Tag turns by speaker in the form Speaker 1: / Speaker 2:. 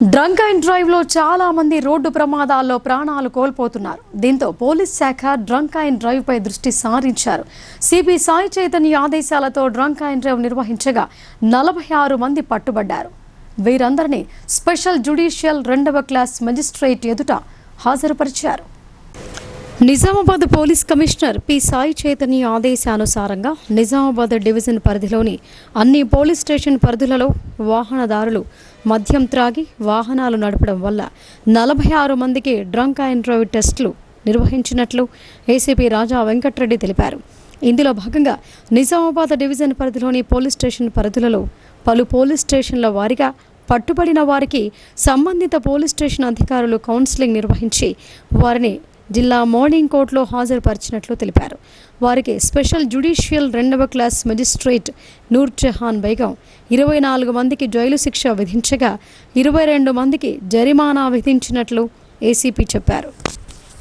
Speaker 1: Drunk and డ్రైవ్లో చాలా మంది రోడ్డు ప్రమాదాల్లో ప్రాణాలు కోల్పోతున్నారు. దీంతో పోలీస్ శాఖ డ్రంక్ అండ్ డ్రైవ్ పై దృష్టి సారించారు. సిపి సాయి చైతన్య ఆదేశాలతో డ్రంక్ అండ్ డ్రైవ్ నిర్వహించగా నలభై ఆరు మంది పట్టుబడ్డారు. వీరందరినీ స్పెషల్ జ్యుడిషియల్ రెండవ క్లాస్ మెజిస్ట్రేట్ ఎదుట హాజరుపరిచారు. Nizamabad police commissioner P Sai Chaitanya ఆదేశానుసారంగా Nizamabad division పరిధిలోని అన్ని పోలీస్ స్టేషన్ పరిధులలో వాహనదారులు మద్యం త్రాగి వాహనాలు నడపడం వల్ల నలభై ఆరు మందికి డ్రంక్ అండ్ డ్రైవ్ టెస్టులు నిర్వహించినట్లు ఏసీపీ రాజా వెంకట్రెడ్డి తెలిపారు. ఇందులో భాగంగా నిజామాబాద్ డివిజన్ పరిధిలోని పోలీస్ స్టేషన్ పరిధులలో పలు పోలీస్ స్టేషన్ల వారీగా పట్టుబడిన వారికి సంబంధిత పోలీస్ స్టేషన్ అధికారులు కౌన్సిలింగ్ నిర్వహించి వారిని జిల్లా మార్నింగ్ కోర్టులో హాజరుపరిచినట్లు తెలిపారు. వారికి స్పెషల్ జ్యుడిషియల్ రెండవ క్లాస్ మెజిస్ట్రేట్ నూర్ జహాన్ బేగం ఇరవై నాలుగు మందికి జైలు శిక్ష విధించగా ఇరవై రెండు మందికి జరిమానా విధించినట్లు ఏసీపీ చెప్పారు.